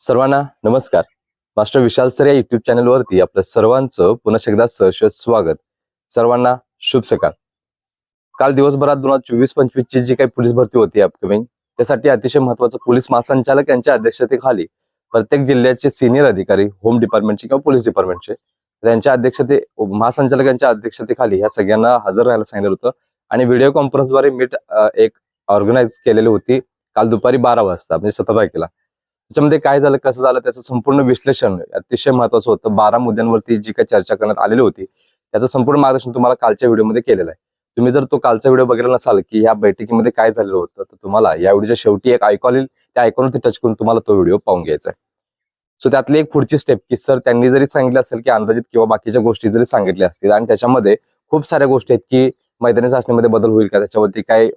सर्वांना नमस्कार. Master Vishal sir या युट्यूब चॅनलवरती आपलं सर्वांचं पुन्हा एकदा सहर्ष स्वागत. सर्वांना शुभ सकाळ. काल दिवसभरात दोन हजार चोवीस पंचवीस ची जी काही पोलीस भरती होती अपकमिंग त्यासाठी अतिशय महत्वाचं पोलीस महासंचालक यांच्या अध्यक्षतेखाली प्रत्येक जिल्ह्याचे सिनियर अधिकारी होम डिपार्टमेंटचे किंवा पोलीस डिपार्टमेंटचे त्यांच्या अध्यक्षते महासंचालकांच्या अध्यक्षतेखाली ह्या सगळ्यांना हजर राहायला सांगितलं होतं. आणि व्हिडिओ कॉन्फरन्सद्वारे मीट एक ऑर्गनाईज केलेली होती. काल दुपारी बारा वाजता म्हणजे सतरा तारखेला. त्याच्यामध्ये काय झालं कसं झालं त्याचं संपूर्ण विश्लेषण अतिशय महत्वाचं होतं. बारा मुद्द्यांवरती जी काही चर्चा करण्यात आलेली होती त्याचं संपूर्ण मार्गदर्शन तुम्हाला कालच्या व्हिडिओमध्ये केलेलं आहे. तुम्ही जर तो कालचा व्हिडिओ बघितला नसाल की या बैठकीमध्ये काय झालेलं होतं तर तुम्हाला या व्हिडिओच्या शेवटी एक ऐकॉल येईल. त्या आयकॉनवरती टच करून तुम्हाला तो व्हिडिओ पाहून घ्यायचा आहे. सो त्यातली एक पुढची स्टेप की सर त्यांनी जरी सांगितलं असेल की अंदाजित किंवा बाकीच्या गोष्टी जरी सांगितल्या असतील आणि त्याच्यामध्ये खूप साऱ्या गोष्टी आहेत की मैदानी चाचणीमध्ये बदल होईल का त्याच्यावरती काय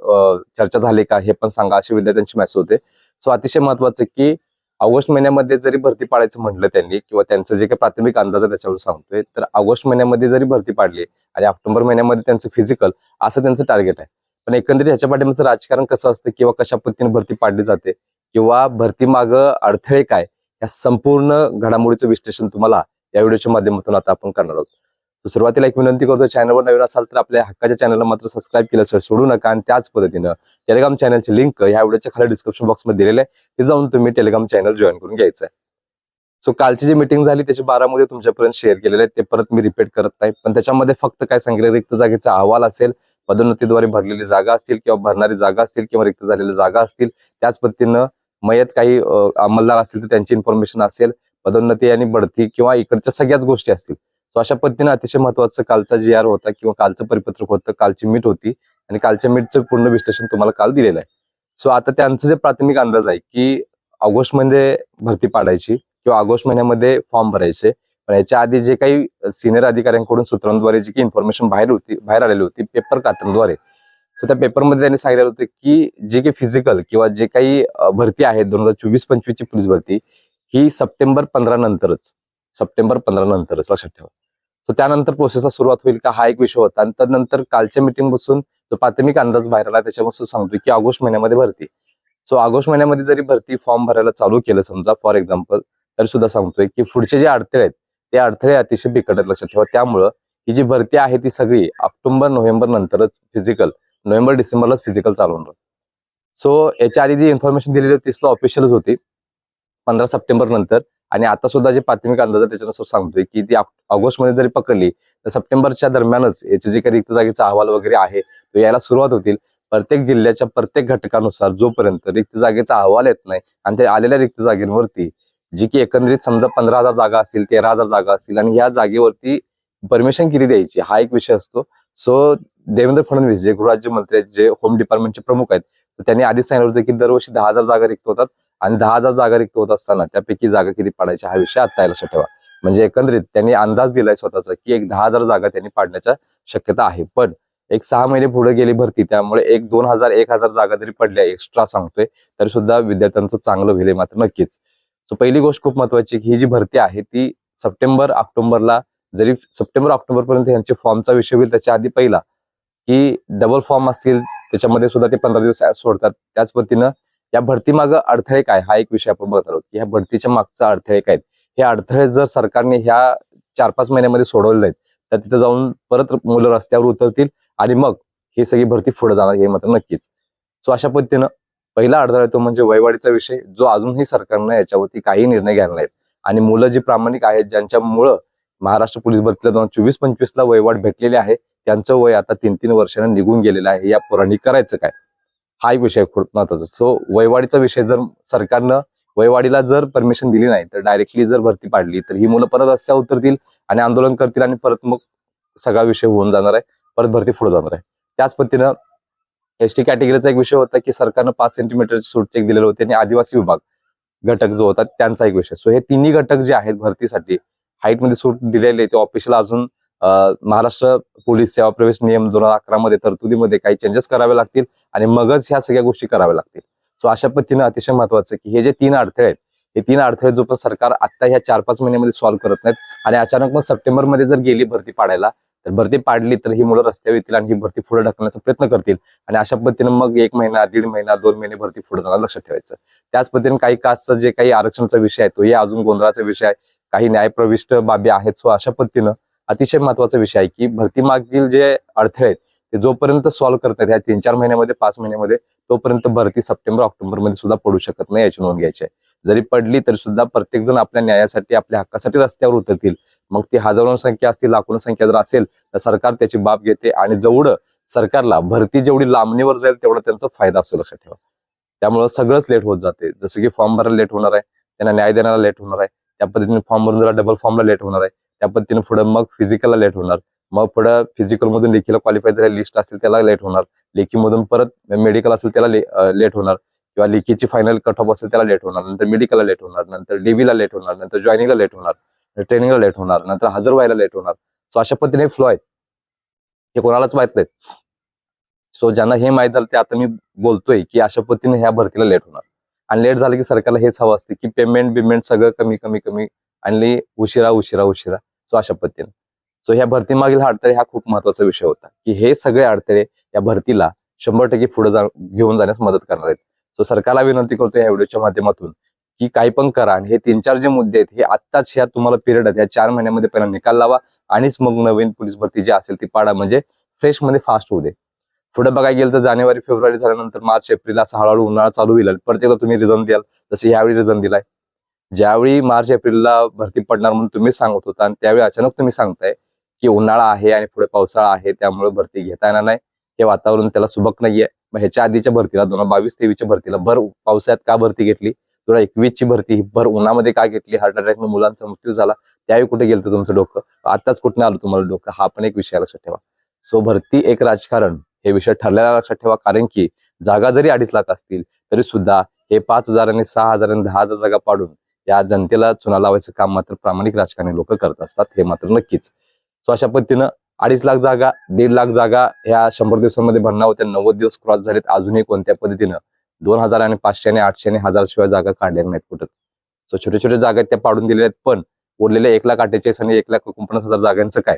चर्चा झाली का हे पण सांगा असे विद्यार्थ्यांची मॅसेज होते. सो अतिशय महत्वाचं की ऑगस्ट महिन्यामध्ये जरी भरती पाडायचं म्हटलं त्यांनी किंवा त्यांचं जे काही प्राथमिक अंदाज आहे त्याच्यावर सांगतोय तर ऑगस्ट महिन्यामध्ये जरी भरती पाडली आणि ऑक्टोबर महिन्यामध्ये त्यांचं फिजिकल असं त्यांचं टार्गेट आहे. पण एकंदरीत ह्याच्या पाठीमागचं राजकारण कसं असतं किंवा कशा पद्धतीने भरती पाडली जाते किंवा भरती मागं अडथळे काय या संपूर्ण घडामोडीचं विश्लेषण तुम्हाला या व्हिडिओच्या माध्यमातून आता आपण करणार आहोत. तर सुरुवातीला एक विनंती करतो चॅनलवर नवीन असाल तर आपल्या हक्काच्या चॅनलला मात्र सबस्क्राईब केलं सर सोडू नका. आणि त्याच पद्धतीनं टेलिग्राम चॅनलची लिंक ह्या व्हिडिओच्या खाली डिस्क्रिप्शन बॉक्समध्ये दिलेलं आहे. ते जाऊन तुम्ही टेलिग्राम चॅनल जॉईन करून घ्यायचं आहे. सो कालची जी मीटिंग झाली त्याची बारामध्ये तुमच्यापर्यंत शेअर केलेले आहेत ते परत मी रिपीट करत नाही. पण त्याच्यामध्ये फक्त काय सांगितलं रिक्त जागेचा अहवाल असेल पदोन्नतीद्वारे भरलेली जागा असतील किंवा भरणारी जागा असतील किंवा रिक्त झालेल्या जागा असतील त्याच पद्धतीनं मयत काही अंमलदार असतील तर त्यांची इन्फॉर्मेशन असेल. पदोन्नती आणि बढती किंवा इकडच्या सगळ्याच गोष्टी असतील. सो अशा पद्धतीने अतिशय महत्वाचं कालचा जी आर होता किंवा कालचं परिपत्रक होतं कालची मीट होती आणि कालच्या मीटचं पूर्ण विश्लेषण तुम्हाला काल दिलेलं आहे. सो आता त्यांचं जे प्राथमिक अंदाज आहे की ऑगस्टमध्ये भरती पाडायची किंवा ऑगस्ट महिन्यामध्ये फॉर्म भरायचे पण याच्या आधी जे काही सिनियर अधिकाऱ्यांकडून सूत्रांद्वारे जी काही इन्फॉर्मेशन बाहेर होती बाहेर आलेली होती पेपर कात्रांद्वारे. सो त्या पेपरमध्ये त्यांनी सांगितलं होतं की जे काही फिजिकल किंवा जे काही भरती आहे दोन हजार चोवीस पंचवीस ची पोलीस भरती ही सप्टेंबर पंधरा नंतरच सप्टेंबर पंधरा नंतरच लक्षात ठेवा. सो त्यानंतर प्रोसेसला सुरुवात होईल का हा एक विषय होता. आणि त्यानंतर कालच्या मीटिंग बसून जो प्राथमिक अंदाज बाहेर आला त्याच्यापासून सांगतोय की ऑगस्ट महिन्यामध्ये भरती. सो ऑगस्ट महिन्यामध्ये जरी भरती फॉर्म भरायला चालू केलं समजा फॉर एक्झाम्पल तरी सुद्धा सांगतोय की पुढचे जे अडथळे आहेत ते अडथळे अतिशय बिकट आहेत लक्षात ठेवा. त्यामुळं ही जी भरती आहे ती सगळी ऑक्टोबर नोव्हेंबर नंतरच फिजिकल नोव्हेंबर डिसेंबरलाच फिजिकल चालवून सो याच्या आधी जी इन्फॉर्मेशन दिलेली होती ती ऑफिशियलच होती. पंधरा सप्टेंबर नंतर. आणि आता सुद्धा जे प्राथमिक अंदाज त्याच्यानुसार सांगतोय की ती ऑगस्टमध्ये जरी पकडली तर सप्टेंबरच्या दरम्यानच याचे जे काही रिक्त जागेचा अहवाल वगैरे आहे तो यायला सुरुवात होतील. प्रत्येक जिल्ह्याच्या प्रत्येक घटकानुसार जोपर्यंत रिक्त जागेचा अहवाल येत नाही आणि ते आलेल्या रिक्त जागेवरती जी की एकंदरीत समजा पंधरा हजार जागा असतील तेरा हजार जागा असतील आणि या जागेवरती परमिशन किती द्यायची हा एक विषय असतो. सो देवेंद्र फडणवीस जे गृहराज्यमंत्री आहेत जे होम डिपार्टमेंटचे प्रमुख आहेत तर त्यांनी आधीच सांगितलं होतं की दरवर्षी दहा हजार जागा रिक्त होतात. आणि दहा हजार जागा रिक्त होत असताना त्यापैकी जागा किती पाडायच्या हा विषय आता लक्षात ठेवा. म्हणजे एकंदरीत त्यांनी अंदाज दिलाय स्वतःचा की एक दहा हजार जागा त्यांनी पाडण्याच्या शक्यता आहे. पण एक सहा महिने पुढे गेली भरती त्यामुळे एक दोन हजार एक हजार जागा जरी पडल्या एक्स्ट्रा सांगतोय तरी सुद्धा विद्यार्थ्यांचं चांगलं होईल मात्र नक्कीच. सो पहिली गोष्ट खूप महत्वाची ही जी भरती आहे ती सप्टेंबर ऑक्टोबरला जरी सप्टेंबर ऑक्टोबर पर्यंत यांच्या फॉर्मचा विषय होईल त्याच्या आधी पहिला की डबल फॉर्म असतील त्याच्यामध्ये सुद्धा ते पंधरा दिवस सोडतात. त्याच पद्धतीनं या भरतीमागं अडथळे काय? हा एक विषय आपण बघत आहोत की ह्या भरतीच्या मागचा अडथळे काय आहेत. हे अडथळे जर सरकारने ह्या चार पाच महिन्यामध्ये सोडवले नाहीत तर तिथे जाऊन परत मुलं रस्त्यावर उतरतील आणि मग ही सगळी भरती पुढे जाणार हे मात्र नक्कीच. सो अशा पद्धतीनं पहिला अडथळा तो म्हणजे वयवाढीचा विषय जो अजूनही सरकारनं याच्यावरती काही निर्णय घ्यायला नाहीत आणि मुलं जी प्रामाणिक आहेत ज्यांच्यामुळं महाराष्ट्र पोलीस भरतीला दोन चोवीस पंचवीस ला वयवाढ भेटलेली आहे त्यांचं वय आता तीन तीन वर्षानं निघून गेलेलं आहे. या पोरांनी करायचं काय? हा एक विषय खूप महत्त्वाचा. सो वयवाढीचा विषय जर सरकारनं वयवाढीला जर परमिशन दिली नाही तर डायरेक्टली जर भरती पाडली तर ही मुलं परत रस्त्यावर उतरतील आणि आंदोलन करतील आणि परत मग सगळा विषय होऊन जाणार आहे. परत भरती पुढे जाणार आहे. त्याच पद्धतीनं एस टी कॅटेगरीचा एक विषय होता की सरकारनं पाच सेंटीमीटरची सूट चेक दिलेले होते आणि आदिवासी विभाग घटक जो होता त्यांचा एक विषय. सो हे तिन्ही घटक जे आहेत भरतीसाठी हाईटमध्ये सूट दिलेले ते ऑफिशियल अजून महाराष्ट्र पोलीस सेवा प्रवेश नियम दोन हजार अकरा मध्ये तरतुदीमध्ये काही चेंजेस करावे लागतील आणि मगच ह्या सगळ्या गोष्टी कराव्या लागतील. सो अशा पद्धतीनं अतिशय महत्वाचं की हे जे तीन अडथळे आहेत हे तीन अडथळे जो पण सरकार आता ह्या चार पाच महिन्यामध्ये सॉल्व्ह करत नाहीत आणि अचानक मग सप्टेंबरमध्ये जर गेली भरती पाडायला तर भरती पाडली तर ही मुलं रस्त्यावर येतील आणि ही भरती पुढे ढकलण्याचा प्रयत्न करतील. आणि अशा पद्धतीनं मग एक महिना दीड महिना दोन महिने भरती पुढे जाणार लक्षात ठेवायचं. त्याच पद्धतीने काही कास्टचा जे काही आरक्षणाचा विषय आहे तो हे अजून गोंधळाचा विषय आहे. काही न्यायप्रविष्ट बाबी आहेत. सो अशा पद्धतीनं अतिशय महत्त्वाचा विषय आहे की भरती मागील जे अडथळे आहेत ते जोपर्यंत सॉल्व्ह करतात ह्या तीन चार महिन्यामध्ये पाच महिन्यामध्ये तोपर्यंत भरती सप्टेंबर ऑक्टोबरमध्ये सुद्धा पडू शकत नाही याची नोंद घ्यायची आहे. जरी पडली तरी सुद्धा प्रत्येक जण आपल्या न्यायासाठी आपल्या हक्कासाठी रस्त्यावर उतरतील. मग ती हजारो संख्या असतील लाखों संख्या जर असेल तर सरकार त्याची बाब घेते आणि जेवढं सरकारला भरती जेवढी लांबणीवर जाईल तेवढा त्यांचा फायदा असतो लक्षात ठेवा. त्यामुळं सगळंच लेट होत जाते. जसं की फॉर्म भरायला लेट होणार आहे त्यांना न्याय देण्याला लेट होणार आहे. त्या पद्धतीने फॉर्म भरून जरा डबल फॉर्मला लेट होणार आहे. त्या पद्धतीने पुढे मग फिजिकलला लेट होणार मग पुढे फिजिकल मधून लेखीला क्वालिफाय झालेली लिस्ट असेल त्याला लेट होणार लेखीमधून परत मेडिकल असेल त्याला लेट होणार किंवा लेखीची फायनल कट ऑफ असेल त्याला लेट होणार नंतर मेडिकलला लेट होणार नंतर डीबीला लेट होणार नंतर जॉईनिंगला लेट होणार ट्रेनिंगला लेट होणार नंतर हजर व्हायला लेट होणार सो अशा पद्धतीने फ्लो आहेत हे कोणालाच माहीत नाहीत सो ज्यांना हे माहीत झालं ते आता मी बोलतोय की अशा पद्धतीने ह्या भरतीला लेट होणार आणि लेट झालं की सरकारला हेच हवं असते की पेमेंट बिमेंट सगळं कमी कमी कमी आणि उशिरा उशिरा उशिरा सो अशा पद्धतीनं. सो ह्या भरती मागील हा अडथळे हा खूप महत्त्वाचा विषय होता. की हे सगळे अडथळे या भरतीला शंभर टक्के पुढे जा घेऊन जाण्यास मदत करणार आहेत. सो सरकारला विनंती करतो या व्हिडिओच्या माध्यमातून की काही पण करा आणि हे तीन चार जे मुद्दे आहेत हे आत्ताच ह्या तुम्हाला पिरियड आहेत. या चार महिन्यामध्ये पहिला निकाल लावा आणिच मग नवीन पोलीस भरती जी असेल ती पाडा. म्हणजे फ्रेशमध्ये फास्ट होऊ दे. पुढे बघायला गेलं तर जानेवारी फेब्रुवारी झाल्यानंतर मार्च एप्रिल असा हळूहळू उन्हाळा चालू होईल परत एकदा तुम्ही रिझन द्याल. जसं यावेळी रिझन दिलाय. ज्यावेळी मार्च एप्रिलला भरती पडणार म्हणून तुम्ही सांगत होता आणि त्यावेळी अचानक तुम्ही सांगताय की उन्हाळा आहे आणि पुढे पावसाळा आहे त्यामुळे भरती घेता येणार नाही. हे वातावरण त्याला सुबक नाहीये. मग ह्याच्या आधीच्या भरतीला दोन हजार बावीस तेवीसच्या भरतीला भर पावसाळ्यात का भरती घेतली? दोन हजार भरती भर उन्हामध्ये का घेतली? हार्ट अटॅकने मुलांचा मृत्यू झाला. त्यावेळी कुठे गेलं तुमचं डोकं? आताच कुठं आलं तुम्हाला डोकं? हा पण एक विषय लक्षात ठेवा. सो भरती एक राजकारण. हे विषय ठरलेला लक्षात ठेवा. कारण की जागा जरी अडीच लाख असतील तरी सुद्धा हे पाच हजार आणि सहा हजार आणि दहा हजार जागा पाडून या जनतेला चुना लावायचं काम मात्र प्रामाणिक राजकारणी लोक करत असतात हे मात्र नक्कीच. सो अशा पद्धतीनं अडीच लाख जागा दीड लाख जागा ह्या शंभर दिवसांमध्ये भरणा होत्या नव्वद दिवस क्रॉस झालेत अजूनही कोणत्या पद्धतीनं? दोन हजार आणि पाचशे आणि आठशे आणि हजार शिवाय जागा काढलेल्या नाहीत कुठंच. सो छोटे छोटे जागा त्या पाडून दिलेल्या आहेत पण उरलेल्या एक लाख अठ्ठेचाळीस आणि एक लाख एकोणपन्नास हजार जागांचं काय?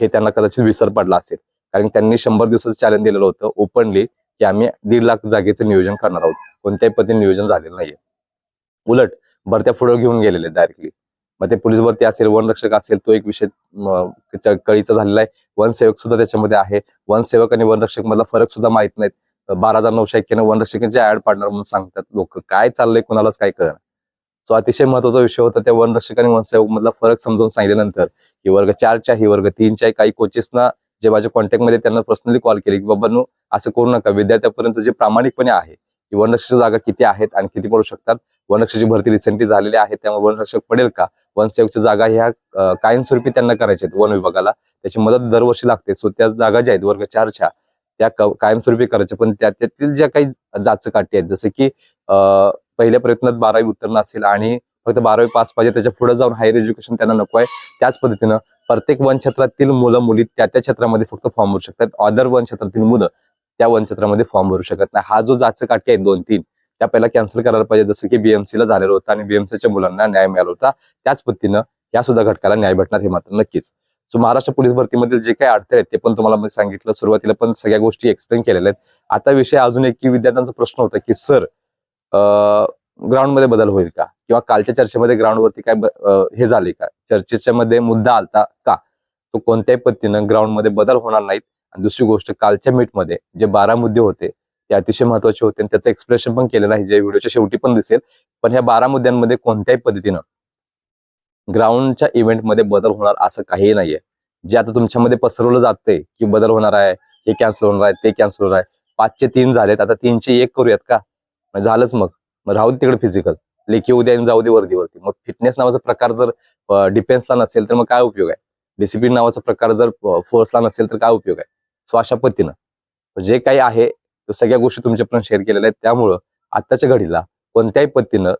हे त्यांना कदाचित विसर पडला असेल. कारण त्यांनी शंभर दिवसाचं चॅलेंज दिलेलं होतं ओपनली की आम्ही दीड लाख जागेचं नियोजन करणार आहोत. कोणत्याही पद्धतीने नियोजन झालेलं नाहीये. उलट भरत्या पुढे घेऊन गेलेले डायरेक्टली मग ते पोलीस भरती असेल वनरक्षक असेल तो एक विषय कळीचा झालेला आहे. वनसेवक सुद्धा त्याच्यामध्ये आहे. वनसेवक आणि वनरक्षक मधला फरक सुद्धा माहीत नाहीत. बारा हजार नऊशे एक्क्याण्णव वनरक्षकांचे ऍड पाडणार म्हणून सांगतात लोक. काय चाललंय कुणालाच काय कळणार सो अतिशय महत्त्वाचा विषय होता त्या वनरक्षक आणि वनसेवक मधला फरक समजावून सांगितल्यानंतर ही वर्ग चारच्या ही वर्ग तीनच्या काही कोचेसना जे माझ्या कॉन्टॅक्टमध्ये त्यांना पर्सनली कॉल केले की बाबा असं करू नका. विद्यार्थ्यापर्यंत जे प्रामाणिकपणे आहे की वनरक्षक जागा किती आहेत आणि किती पडू शकतात वनरक्षकची भरती रिसेंटली झालेली आहे त्यामुळे वनरक्षक पडेल का? वनसेवकच्या जागा ह्या कायमस्वरूपी त्यांना करायच्या आहेत वन विभागाला. त्याची मदत दरवर्षी लागते. सो त्या जागा ज्या आहेत वर्ग चारच्या त्या क- कायमस्वरूपी करायच्या. पण त्या त्यातील ज्या काही जाच काठी आहेत जसं की पहिल्या प्रयत्नात बारावी उत्तीर्ण असेल आणि फक्त बारावी पास पाहिजे त्याच्या पुढे जाऊन हायर एज्युकेशन त्यांना नको आहे त्याच पद्धतीनं प्रत्येक वन क्षेत्रातील मुलं मुली त्या त्या क्षेत्रामध्ये फक्त फॉर्म भरू शकतात. अदर वन क्षेत्रातील मुलं त्या वन क्षेत्रामध्ये फॉर्म भरू शकत नाही. हा जो जाच काठी आहे दोन तीन त्या पहिला कॅन्सल करायला पाहिजे. जसं की बीएमसी ला झालेलं होतं आणि बीएमसीच्या मुलांना न्याय मिळाला होता. त्याच पद्धतीनं या सुद्धा घटकाला न्याय भेटणार हे मात्र नक्कीच. सो महाराष्ट्र पोलीस भरतीमधील जे काही अडथळे आहेत ते पण तुम्हाला मी सांगितलं. सुरुवातीला पण सगळ्या गोष्टी एक्सप्लेन केलेल्या आहेत. आता विषय अजून एक की विद्यार्थ्यांचा प्रश्न होता की सर ग्राउंडमध्ये बदल होईल का? किंवा कालच्या चर्चेमध्ये ग्राउंडवरती काय हे झाले का? चर्चेच्या मध्ये मुद्दा आलता का? तो कोणत्याही पद्धतीनं ग्राउंडमध्ये बदल होणार नाहीत. आणि दुसरी गोष्ट कालच्या मीटमध्ये जे बारा मुद्दे होते ते अतिशय महत्त्वाचे होते आणि त्याचं एक्सप्रेशन पण केलेलं आहे. जे व्हिडिओच्या शेवटी पण दिसेल. पण ह्या बारा मुद्द्यांमध्ये कोणत्याही पद्धतीनं ग्राउंडच्या इव्हेंटमध्ये बदल होणार असं काहीही नाहीये. जे आता तुमच्यामध्ये पसरवलं जाते की बदल होणार आहे हे कॅन्सल होणार आहे ते कॅन्सल होणार आहे. पाचचे तीन झालेत आता तीनचे एक करूयात का? झालंच मग. मग राहू दे तिकडे फिजिकल लेखी उद्या जाऊ दे वर्दीवरती. मग फिटनेस नावाचा प्रकार जर डिफेन्सला नसेल तर मग काय उपयोग आहे? डिसिप्लिन नावाचा प्रकार जर फोर्सला नसेल तर काय उपयोग आहे? सो अशा पद्धतीनं जे काही आहे सगळ्या गोष्टी तुमच्यापर्यंत शेअर केलेल्या आहेत. त्यामुळं आत्ताच्या घडीला कोणत्याही पद्धतीनं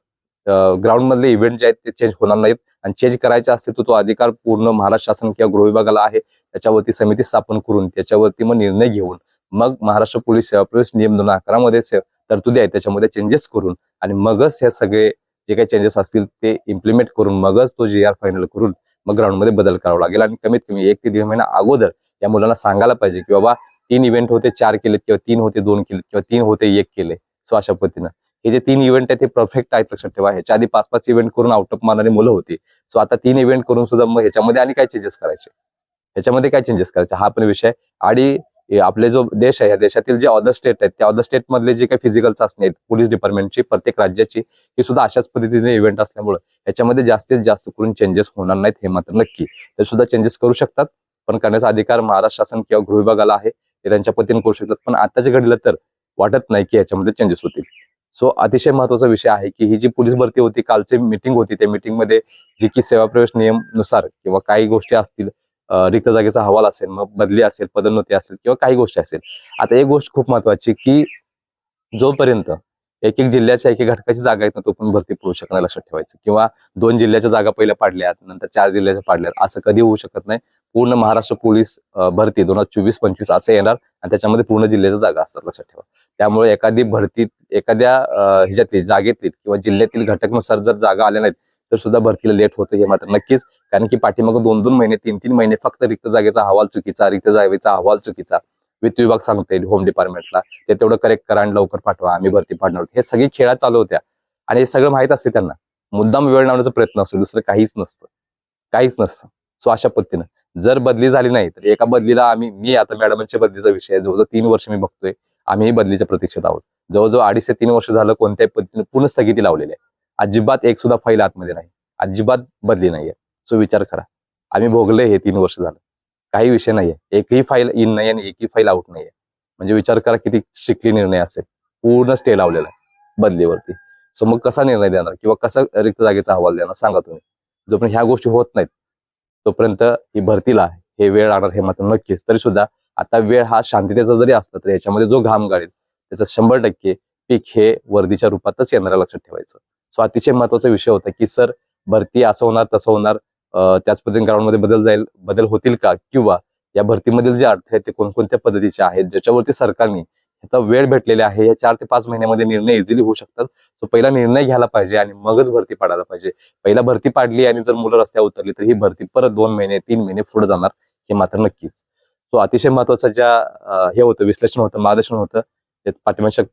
ग्राउंड मधले इव्हेंट जे आहेत ते चेंज होणार नाहीत. आणि चेंज करायचे असते तर तो अधिकार पूर्ण महाराष्ट्र शासन किंवा गृह विभागाला आहे. त्याच्यावरती समिती स्थापन करून त्याच्यावरती मग निर्णय घेऊन मग महाराष्ट्र पोलीस सेवा प्रवेश नियम दोन अकरामध्ये तरतुदी आहेत त्याच्यामध्ये चेंजेस करून आणि मगच हे सगळे जे काही चेंजेस असतील ते इम्प्लिमेंट करून मगच तो जी आर फायनल करून मग ग्राउंडमध्ये बदल करावा लागेल. आणि कमीत कमी एक ते दीड महिना अगोदर या मुलांना सांगायला पाहिजे की बाबा तीन इव्हेंट होते चार केलेत किंवा तीन होते दोन केलेत किंवा तीन होते एक केले. सो अशा पद्धतीनं. हे जे तीन इव्हेंट आहेत ते परफेक्ट आहेत लक्षात ठेवा. ह्याच्या आधी पाच पाच इव्हेंट करून आउट ऑफ मारणारी मुलं होती. सो आता तीन इव्हेंट करून सुद्धा मग ह्याच्यामध्ये आणि काय चेंजेस करायचे? ह्याच्यामध्ये काय चेंजेस करायचे? हा पण विषय. आहे. आणि आपले जो देश आहे या देशातील जे अदर स्टेट आहेत त्या अदर स्टेट मधले जे काही फिजिकल चाचणी आहेत पोलीस डिपार्टमेंटची प्रत्येक राज्याची ही सुद्धा अशाच पद्धतीने इव्हेंट असल्यामुळे याच्यामध्ये जास्तीत जास्त करून चेंजेस होणार नाहीत हे मात्र नक्की. ते सुद्धा चेंजेस करू शकतात पण करण्याचा अधिकार महाराष्ट्र शासन किंवा गृह विभागाला आहे. ते त्यांच्या पतीने करू शकतात. पण आताच्या घडीला तर वाटत नाही की याच्यामध्ये चेंजेस होतील. सो अतिशय महत्त्वाचा विषय आहे की ही जी पोलीस भरती होती कालची मिटिंग होती त्या meeting मध्ये जी की सेवा प्रवेश नियमनुसार किंवा काही गोष्टी असतील रिक्त जागेचा अहवाल असेल मग बदली असेल पदोन्नती असेल किंवा काही गोष्टी असेल. आता एक गोष्ट खूप महत्वाची की जोपर्यंत एक एक जिल्ह्याच्या एक एक घटकाची जागा आहेत ना तो पण भरती पडू शकणार लक्षात ठेवायचं. किंवा दोन जिल्ह्याच्या जागा पहिल्या पाडल्यात नंतर चार जिल्ह्याच्या पाडल्यात असं कधी होऊ शकत नाही. पूर्ण महाराष्ट्र पोलीस भरती दोन हजार चोवीस पंचवीस असं येणार आणि त्याच्यामध्ये पूर्ण जिल्ह्याच्या जागा असतात लक्षात ठेवा. त्यामुळे एखादी भरती एखाद्या ह्याच्यातील जागेतील किंवा जिल्ह्यातील घटकनुसार जर जागा आल्या नाहीत तर सुद्धा भरतीला लेट होतं हे मात्र नक्कीच कारण की पाठीमागं दोन दोन महिने तीन तीन महिने फक्त रिक्त जागेचा अहवाल चुकीचा रिक्त जागेचा अहवाल चुकीचा. वित्त विभाग सांगते होम डिपार्टमेंटला ते तेवढं करेक्ट करा आणि लवकर पाठवा आम्ही भरती पाडणार हे सगळी खेळा चालू होत्या आणि हे सगळं माहीत असते त्यांना. मुद्दाम वेळ लावण्याचा प्रयत्न असतो दुसरं काहीच नसतं. काहीच नसतं. सो अशा पद्धतीनं. जर बदली झाली नाही तर एका बदलीला आम्ही मी आता मॅडमच्या बदलीचा विषय आहे. जवळजवळ तीन वर्ष मी बघतोय. आम्ही बदलीच्या प्रतीक्षेत आहोत. जवळजवळ अडीच ते तीन वर्ष झालं कोणत्याही पद्धतीने पूर्ण स्थगिती लावलेली आहे. अजिबात एक सुद्धा फाईल आतमध्ये नाही. अजिबात बदली नाहीये. सो विचार करा. आम्ही भोगले हे तीन वर्ष झालं. काही विषय नाहीये. एकही फाईल इन नाही आणि एकही फाईल आउट नाहीये. म्हणजे विचार करा किती स्ट्रिक्टली निर्णय असेल. पूर्ण स्टे लावलेला आहे बदलीवरती. सो मग कसा निर्णय देणार? किंवा कसा रिक्त जागेचा अहवाल देणार? सांगा तुम्ही. जोपर्यंत ह्या गोष्टी होत नाहीत तोपर्यंत ही भरतीला हे वेळ लागणार हे मात्र नक्कीच. तरी सुद्धा आता वेळ हा शांततेचा जरी असला तरी याच्यामध्ये जो घाम गाळेल त्याचं शंभर टक्के पीक हे वर्दीच्या रूपातच येणाऱ्या लक्षात ठेवायचं. सो अतिशय महत्त्वाचा विषय होता की सर भरती असं होणार तसं होणार त्याच पद्धतीने ग्राउंडमध्ये बदल जाईल बदल होतील का? किंवा या भरतीमधील जे अडथळे आहेत ते कोणकोणत्या पद्धतीचे आहेत? ज्याच्यावरती सरकारने आता वेळ भेटलेली आहे. या चार ते पाच महिन्यामध्ये निर्णय इझिली होऊ शकतात. सो पहिला निर्णय घ्यायला पाहिजे आणि मगच भरती पाडायला पाहिजे. पहिला भरती पाडली आणि जर मुलं रस्त्यावर उतरली तर ही भरती परत दोन महिने तीन महिने पुढे जाणार हे मात्र नक्कीच. सो अतिशय महत्वाचं ज्या हे होतं विश्लेषण होतं मार्गदर्शन होतं ते पाठिंबाच्या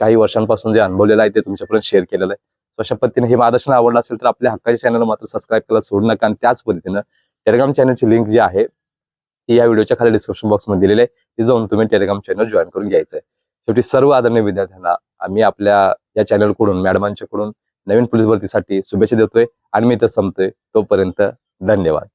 काही वर्षांपासून जे अनुभवलेलं आहे ते तुमच्यापर्यंत शेअर केलेलं आहे. सो अशा पद्धतीने हे मार्गदर्शन आवडलं असेल तर आपल्या हक्काच्या चॅनल मात्र सबस्क्राईब करायला सोडू नका आणि त्याच पद्धतीनं टेलिग्राम चॅनलची लिंक जी आहे ती या व्हिडिओच्या खाली डिस्क्रिप्शन बॉक्समध्ये दिलेली आहे. ती जाऊन तुम्ही टेलिग्राम चॅनल जॉईन करून घ्यायचं आहे. शेवटी सर्व आदरणीय विद्यार्थ्यांना आम्ही आपल्या या चॅनलकडून मॅडमांच्याकडून नवीन पोलीस भरतीसाठी शुभेच्छा देतोय आणि मी इथं संपतोय. तोपर्यंत धन्यवाद.